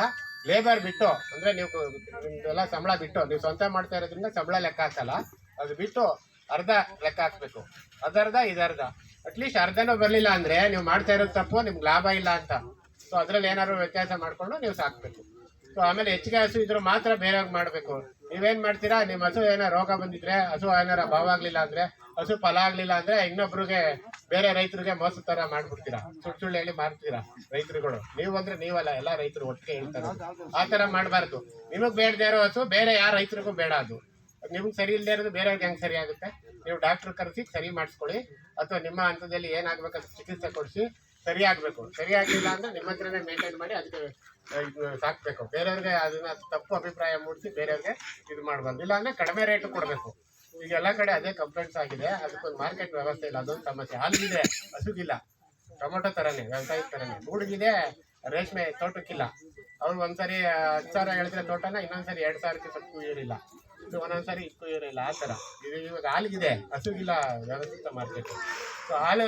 ಲೇಬರ್ ಬಿಟ್ಟು, ಅಂದರೆ ನೀವು ನಿಮ್ದೆಲ್ಲ ಸಂಬಳ ಬಿಟ್ಟು, ನೀವು ಸ್ವಂತ ಮಾಡ್ತಾ ಇರೋದ್ರಿಂದ ಸಂಬಳ ಲೆಕ್ಕ ಹಾಕಲ್ಲ. ಅದು ಬಿಟ್ಟು ಅರ್ಧ ಲೆಕ್ಕ ಹಾಕ್ಬೇಕು. ಅದರ್ಧ, ಇದರ್ಧ. ಅಟ್ಲೀಸ್ಟ್ ಅರ್ಧನೂ ಬರಲಿಲ್ಲ ಅಂದರೆ ನೀವು ಮಾಡ್ತಾ ಇರೋದು ತಪ್ಪು, ನಿಮ್ಗೆ ಲಾಭ ಇಲ್ಲ ಅಂತ. ಸೊ ಅದರಲ್ಲಿ ಏನಾದ್ರು ವ್ಯತ್ಯಾಸ ಮಾಡಿಕೊಂಡು ನೀವು ಸಾಕಬೇಕು. ಸೊ ಆಮೇಲೆ ಹೆಚ್ಚಿಗೆ ಹಸು ಇದ್ರು ಮಾತ್ರ ಬೇರೆಯವ್ರಿಗೆ ಮಾಡಬೇಕು. ನೀವೇನು ಮಾಡ್ತೀರಾ? ನಿಮ್ಮ ಹಸು ಏನೋ ರೋಗ ಬಂದಿದ್ರೆ, ಹಸು ಏನಾರ ಭಾವ ಆಗಲಿಲ್ಲ ಅಂದ್ರೆ ಹಸು ಫಲ ಆಗ್ಲಿಲ್ಲ ಅಂದ್ರೆ ಇನ್ನೊಬ್ರಿಗೆ ಬೇರೆ ರೈತರಿಗೆ ಮೋಸ ತರ ಮಾಡ್ಬಿಡ್ತೀರಾ? ಸುಳ್ಳು ಸುಳ್ಳು ಹೇಳಿ ಮಾಡ್ತೀರಾ ರೈತರುಗಳು? ನೀವು ಅಂದ್ರೆ ನೀವಲ್ಲ, ಎಲ್ಲ ರೈತರು ಒಟ್ಟಿಗೆ ಹೇಳ್ತಾರೆ. ಆ ತರ ಮಾಡಬಾರ್ದು. ನಿಮಗ್ ಬೇಡದೇ ಇರೋ ಹಸು, ಬೇರೆ ಯಾರ ರೈತರಿಗೂ ಬೇಡ ಅದು. ನಿಮ್ಗೆ ಸರಿ ಇಲ್ಲದೆ ಇರೋದು ಬೇರೆಯವ್ರಿಗೆ ಹೆಂಗ್ ಸರಿ ಆಗುತ್ತೆ? ನೀವು ಡಾಕ್ಟರ್ ಕರೆಸಿ ಸರಿ ಮಾಡಿಸ್ಕೊಳ್ಳಿ. ಅಥವಾ ನಿಮ್ಮ ಹಂತದಲ್ಲಿ ಏನಾಗ್ಬೇಕಂತ ಚಿಕಿತ್ಸೆ ಕೊಡಿಸಿ ಸರಿ ಆಗ್ಬೇಕು. ಸರಿ ಆಗಿಲ್ಲ ಅಂದ್ರೆ ನಿಮ್ಮ ಹತ್ರನೇ ಮೇಂಟೈನ್ ಮಾಡಿ ಅದಕ್ಕೆ ಇದು ಸಾಕ್ಬೇಕು. ಬೇರೆಯವ್ರಿಗೆ ಅದನ್ನ ತಪ್ಪು ಅಭಿಪ್ರಾಯ ಮೂಡಿಸಿ ಬೇರೆಯವ್ರಿಗೆ ಇದು ಮಾಡಬಾರ್ದು. ಇಲ್ಲ ಅಂದ್ರೆ ಕಡಿಮೆ ರೇಟ್ ಕೊಡಬೇಕು. ಈಗ ಎಲ್ಲ ಕಡೆ ಅದೇ ಕಂಪ್ಲೇಂಟ್ಸ್ ಆಗಿದೆ. ಅದಕ್ಕೊಂದು ಮಾರ್ಕೆಟ್ ವ್ಯವಸ್ಥೆ ಇಲ್ಲ. ಅದೊಂದು ಸಮಸ್ಯೆ. ಹಾಲಿಗಿದೆ, ಹಸುಗಿಲ್ಲ. ಟೊಮೊಟೊ ತರನೇ, ವ್ಯವಸಾಯದ ತರನೇ. ಗೂಡಿಗಿದೆ, ರೇಷ್ಮೆ ತೋಟಕ್ಕಿಲ್ಲ. ಅವ್ರು ಒಂದ್ಸರಿ ಹತ್ತು ಸಾವಿರ ಹೇಳಿದ್ರೆ ತೋಟನ, ಇನ್ನೊಂದ್ಸರಿ ಎರಡು ಸಾವಿರಕ್ಕೆ ಸ್ವಲ್ಪ ಇರಲಿಲ್ಲ ಇದು ಒಂದೊಂದ್ಸರಿ ಇಕ್ಕೂ ಇರಲಿಲ್ಲ ಆ ಥರ. ಇದು ಇವಾಗ ಹಾಲಿಗಿದೆ. ಹಸುಗಿಲ್ಲ, ವ್ಯವಸ್ಥಿತ ಮಾರ್ಕೆಟ್ ಸೊ ಹಾಲು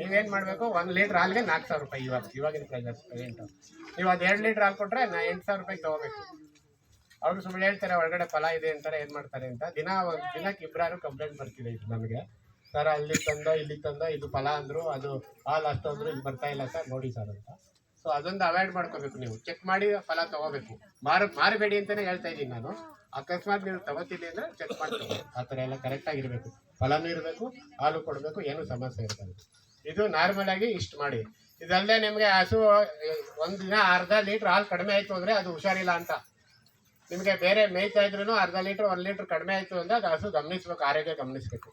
ನೀವೇನು ಮಾಡಬೇಕು? ಒಂದು ಲೀಟ್ರ್ ಹಾಲಿಗೆ ನಾಲ್ಕು ಸಾವಿರ ರೂಪಾಯಿ ಇವಾಗ ಇವಾಗಿನ ಪ್ರೈಸ್ ಪ್ರೆಸೆಂಟು ನೀವು ಅದು ಎರಡು ಲೀಟ್ರ್ ಹಾಲು ಕೊಟ್ಟರೆ ನಾ ಎಂಟು ಸಾವಿರ ರೂಪಾಯಿ ತೊಗೋಬೇಕು. ಅವರು ಸುಮ್ಮನೆ ಹೇಳ್ತಾರೆ, ಒಳಗಡೆ ಫಲ ಇದೆ ಅಂತಾರೆ, ಏನು ಮಾಡ್ತಾರೆ ಅಂತ. ದಿನ ಒಂದು ದಿನಕ್ಕೆ ಇಬ್ಬರಾರು ಕಂಪ್ಲೇಂಟ್ ಬರ್ತಿದೆ ಇದು ನಮಗೆ. ಸರ್, ಅಲ್ಲಿ ತಂದ, ಇಲ್ಲಿ ತಂದ, ಇದು ಫಲ ಅಂದರು, ಅದು ಹಾಲು ಅಷ್ಟು ಅಂದರು, ಇದು ಬರ್ತಾ ಇಲ್ಲ ಸರ್, ನೋಡಿ ಸರ್ ಅಂತ. ಸೊ ಅದೊಂದು ಅವಾಯ್ಡ್ ಮಾಡ್ಕೋಬೇಕು ನೀವು. ಚೆಕ್ ಮಾಡಿ ಫಲ ತಗೋಬೇಕು. ಮಾರ, ಮಾರಬೇಡಿ ಅಂತಲೇ ಹೇಳ್ತಾ ಇದ್ದೀನಿ ನಾನು. ಅಕಸ್ಮಾತ್ ನೀವು ತಗೋತಿದ್ದೀನಿ ಅಂದರೆ ಚೆಕ್ ಮಾಡ್ಕೋಬೇಕು ಆ ಥರ ಎಲ್ಲ ಕರೆಕ್ಟಾಗಿರಬೇಕು ಫಲನೂ ಇರಬೇಕು, ಹಾಲು ಕೊಡಬೇಕು, ಏನು ಸಮಸ್ಯೆ ಇರ್ತದೆ ಇದು ನಾರ್ಮಲ್ ಆಗಿ ಇಷ್ಟು ಮಾಡಿ. ಇದಲ್ಲದೆ ನಿಮಗೆ ಹಸು, ಒಂದು ದಿನ ಅರ್ಧ ಲೀಟ್ರ್ ಹಾಲು ಕಡಿಮೆ ಆಯಿತು ಅಂದರೆ ಅದು ಹುಷಾರಿಲ್ಲ ಅಂತ. ನಿಮಗೆ ಬೇರೆ ಮೇಯ್ತಾ ಇದ್ರೂ ಅರ್ಧ ಲೀಟ್ರ್, ಒಂದು ಲೀಟ್ರ್ ಕಡಿಮೆ ಆಯಿತು ಅಂದರೆ ಅದು ಹಸು ಗಮನಿಸ್ಬೇಕು, ಆರೋಗ್ಯ ಗಮನಿಸ್ಬೇಕು.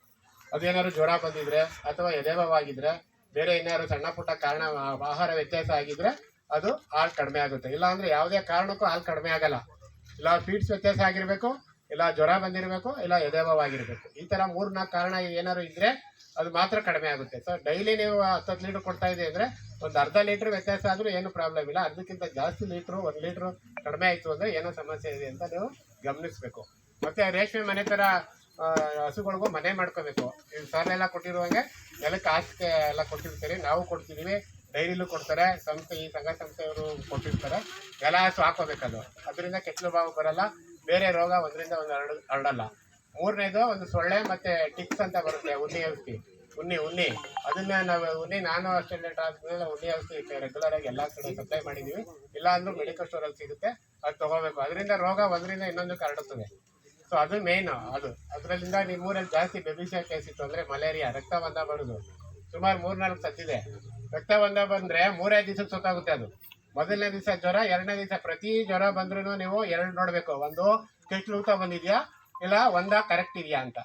ಅದೇನಾದ್ರು ಜ್ವರ ಬಂದಿದ್ರೆ ಅಥವಾ ಎದೆಭವಾಗಿದ್ರೆ ಬೇರೆ ಏನಾದ್ರು ಸಣ್ಣ ಪುಟ್ಟ ಕಾರಣ ಆಹಾರ ವ್ಯತ್ಯಾಸ ಆಗಿದ್ರೆ ಅದು ಹಾಲು ಕಡಿಮೆ ಆಗುತ್ತೆ. ಇಲ್ಲ ಅಂದ್ರೆ ಯಾವುದೇ ಕಾರಣಕ್ಕೂ ಹಾಲು ಕಡಿಮೆ ಆಗಲ್ಲ. ಇಲ್ಲ ಫೀಡ್ಸ್ ವ್ಯತ್ಯಾಸ ಆಗಿರಬೇಕು, ಇಲ್ಲ ಜ್ವರ ಬಂದಿರಬೇಕು, ಇಲ್ಲ ಎದೆವಾಗಿರ್ಬೇಕು ಈ ತರ ಮೂರು ನಾಲ್ಕು ಕಾರಣ ಏನಾದ್ರು ಇದ್ರೆ ಅದು ಮಾತ್ರ ಕಡಿಮೆ ಆಗುತ್ತೆ. ಸೊ ಡೈಲಿ ನೀವು ಹತ್ತತ್ತು ಲೀಟರ್ ಕೊಡ್ತಾ ಇದೆ ಅಂದರೆ ಒಂದು ಅರ್ಧ ಲೀಟರ್ ವ್ಯತ್ಯಾಸ ಆದ್ರೂ ಏನು ಪ್ರಾಬ್ಲಮ್ ಇಲ್ಲ. ಅದಕ್ಕಿಂತ ಜಾಸ್ತಿ ಲೀಟ್ರು ಒಂದು ಲೀಟ್ರು ಕಡಿಮೆ ಆಯ್ತು ಅಂದರೆ ಏನೋ ಸಮಸ್ಯೆ ಇದೆ ಅಂತ ನೀವು ಗಮನಿಸಬೇಕು. ಮತ್ತೆ ರೇಷ್ಮೆ ಮನೆ ಥರ ಹಸುಗಳಿಗೂ ಮನೆ ಮಾಡ್ಕೋಬೇಕು. ಈಗ ಸರ್ ಎಲ್ಲ ಕೊಟ್ಟಿರುವಂಗೆ ನೆಲಕ್ಕೆ ಆಸ್ತಿ ಎಲ್ಲ ಕೊಟ್ಟಿರ್ತೀರಿ. ನಾವು ಕೊಡ್ತಿದ್ದೀವಿ ಡೈರಿಲೂ ಕೊಡ್ತಾರೆ. ಸಂಸ್ಥೆ, ಈ ಸಂಘ ಸಂಸ್ಥೆಯವರು ಕೊಟ್ಟಿರ್ತಾರೆ. ಎಲ್ಲ ಹಸು ಹಾಕೋಬೇಕದು. ಅದರಿಂದ ಕೆಟ್ಟಲು ಬಾವು ಬರಲ್ಲ. ಬೇರೆ ರೋಗ ಒಂದರಿಂದ ಒಂದು ಹರಡ ಹರಡಲ್ಲ. ಮೂರನೇದು ಒಂದು ಸೊಳ್ಳೆ ಮತ್ತೆ ಟಿಕ್ಸ್ ಅಂತ ಬರುತ್ತೆ, ಉಣ್ಣಿ ಔಷಧಿ. ಉಣ್ಣಿ ಉಣ್ಣಿ. ಅದನ್ನ ನಾವು ಉಣ್ಣಿ, ನಾನು ಅಷ್ಟೆಂಡೆಂಟ್ ಆದ್ಮೇಲೆ ಉನ್ನಿ ಔಷಧಿ ರೆಗ್ಯುಲರ್ ಆಗಿ ಎಲ್ಲಾ ಕಡೆ ಸಪ್ಲೈ ಮಾಡಿದೀವಿ. ಇಲ್ಲ ಅಂದ್ರೂ ಮೆಡಿಕಲ್ ಸ್ಟೋರ್ ಅಲ್ಲಿ ಸಿಗುತ್ತೆ, ಅದು ತಗೋಬೇಕು. ಅದರಿಂದ ರೋಗ ಒಂದರಿಂದ ಇನ್ನೊಂದಕ್ಕೆ ಹರಡುತ್ತದೆ ಸೊ ಅದು ಮೇನ್ ಅದು. ಅದರಿಂದ ನಿಮ್ಮೂರಲ್ಲಿ ಜಾಸ್ತಿ ಬೆಬಿಸಿಯಾ ಕೇಸ್ ಇತ್ತು ಅಂದ್ರೆ ಮಲೇರಿಯಾ ರಕ್ತ ಬಂದ ಬರೋದು. ಸುಮಾರು ಮೂರ್ನಾಲ್ಕು ಸತ್ತಿದೆ ರಕ್ತ ಬಂದ ಬಂದ್ರೆ ಮೂರೇ ದಿವಸಕ್ಕೆ ಸೊತ್ತಾಗುತ್ತೆ ಅದು. ಮೊದಲನೇ ದಿವಸ ಜ್ವರ, ಎರಡನೇ ದಿವಸ ಪ್ರತಿ ಜ್ವರ ಬಂದ್ರೂ ನೀವು ಎರಡು ನೋಡ್ಬೇಕು. ಒಂದು, ಕೆಟ್ಟ ಊತ ಬಂದಿದ್ಯಾ? ಇಲ್ಲ, ಒಂದ ಕರೆಕ್ಟ್ ಇದೆಯಾ ಅಂತ.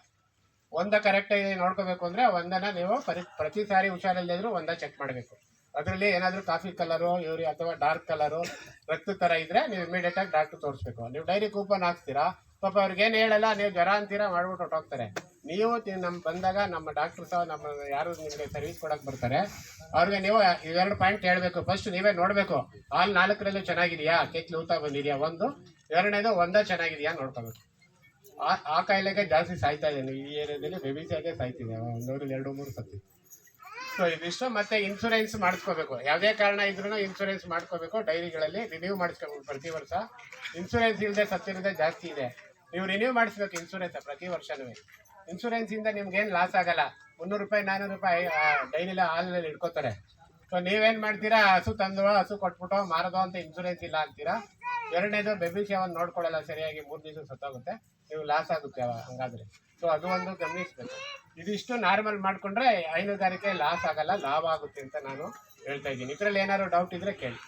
ಒಂದ ಕರೆಕ್ಟ್ ಇದೆ ನೋಡ್ಕೋಬೇಕು ಅಂದ್ರೆ ಒಂದನ್ನ ನೀವು ಪರಿ ಪ್ರತಿ ಸಾರಿ ಹುಷಾರಿಲ್ಲದ್ರು ಒಂದ ಚೆಕ್ ಮಾಡಬೇಕು. ಅದರಲ್ಲಿ ಏನಾದರೂ ಕಾಫಿ ಕಲರು ಇವ್ರಿ ಅಥವಾ ಡಾರ್ಕ್ ಕಲರು ರಕ್ತ ತರ ಇದ್ರೆ ನೀವು ಇಮಿಡಿಯೇಟ್ ಆಗಿ ಡಾಕ್ಟರ್ ತೋರಿಸ್ಬೇಕು. ನೀವು ಡೈರಿ ಕೂಪನ್ ಹಾಕ್ತೀರಾ? ಪಾಪ ಅವ್ರಿಗೇನು ಹೇಳಲ್ಲ, ನೀವು ಜ್ವರ ಅಂತೀರಾ, ಮಾಡ್ಬಿಟ್ಟು ಹೊಟ್ಟೋಗ್ತಾರೆ ನೀವು ತಿ- ನಮ್ ಬಂದಾಗ ನಮ್ಮ ಡಾಕ್ಟರ್ ಸಹ, ನಮ್ಮ ಯಾರು ನಿಮಗೆ ಸರ್ವಿಸ್ ಕೊಡಕ್ ಬರ್ತಾರೆ, ಅವ್ರಿಗೆ ನೀವು ಇವೆರಡು ಪಾಯಿಂಟ್ ಹೇಳಬೇಕು. ಫಸ್ಟ್ ನೀವೇ ನೋಡ್ಬೇಕು, ಹಾಲು ನಾಲ್ಕರಲ್ಲೂ ಚೆನ್ನಾಗಿದೆಯಾ? ಕೆಚ್ಚಲು ಊತ ಬಂದಿದೆಯಾ? ಒಂದು. ಎರಡನೇದು, ಒಂದ ಚೆನ್ನಾಗಿದೆಯಾ? ನೋಡ್ಕೋಬೇಕು. ಆ ಕಾಯಿಲೆಗೆ ಜಾಸ್ತಿ ಸಾಯ್ತಾ ಇದೆ ಈ ಏರಿಯಾದಲ್ಲಿ ಬೆಬಿಸಿಯಾಗೆ ಸಾಯ್ತಿದೆ. ಒಂದೂರಲ್ಲಿ ಎರಡು ಮೂರು ಸತಿ. ಸೊ ಇದಿಷ್ಟು ಮತ್ತೆ ಇನ್ಸೂರೆನ್ಸ್ ಮಾಡಿಸ್ಕೋಬೇಕು. ಯಾವುದೇ ಕಾರಣ ಇದ್ರೂ ಇನ್ಸೂರೆನ್ಸ್ ಮಾಡ್ಕೋಬೇಕು ಡೈರಿಗಳಲ್ಲಿ ರಿನ್ಯೂ ಮಾಡಿಸ್ಕೋಬೇಕು ಪ್ರತಿ ವರ್ಷ. ಇನ್ಸೂರೆನ್ಸ್ ಇಲ್ಲದೆ ಸತ್ತಿರೋದೇ ಜಾಸ್ತಿ ಇದೆ. ನೀವು ರಿನ್ಯೂ ಮಾಡಿಸ್ಬೇಕು ಇನ್ಸೂರೆನ್ಸ್ ಪ್ರತಿ ವರ್ಷನೂ. ಇನ್ಸೂರೆನ್ಸ್ ಇಂದ ನಿಮ್ಗೆ ಏನು ಲಾಸ್ ಆಗಲ್ಲ. ಮುನ್ನೂರು ರೂಪಾಯಿ ನಾನ್ನೂರು ರೂಪಾಯಿ ಡೈರಿಲಿ ಹಾಲಲ್ಲಿ ಇಟ್ಕೋತಾರೆ. ಸೊ ನೀವೇನು ಮಾಡ್ತೀರಾ? ಹಸು ತಂದು ಹಸು ಕೊಟ್ಬಿಟ್ಟು ಮಾರೋದು ಅಂತ ಇನ್ಸೂರೆನ್ಸ್ ಇಲ್ಲ ಅಂತೀರಾ? ಎರಡನೇದು ಬೆಬಿಷಿಯಾವನ್ನು ನೋಡ್ಕೊಳ್ಳಲ್ಲ. ಸರಿಯಾಗಿ ಮೂರು ದಿವಸ ಸತ್ತೋಗುತ್ತೆ. ನೀವು ಲಾಸ್ ಆಗುತ್ತೆ ಹಂಗಾದ್ರೆ. ಸೊ ಅದು ಒಂದು ಗಮನಿಸ್ಬೇಕು. ಇದಿಷ್ಟು ನಾರ್ಮಲ್ ಮಾಡ್ಕೊಂಡ್ರೆ ಹೈನುಗಾರಿಕೆ ಲಾಸ್ ಆಗಲ್ಲ, ಲಾಭ ಆಗುತ್ತೆ ಅಂತ ನಾನು ಹೇಳ್ತಾ ಇದ್ದೀನಿ. ಇದರಲ್ಲಿ ಏನಾದ್ರು ಡೌಟ್ ಇದ್ರೆ ಕೇಳಿ.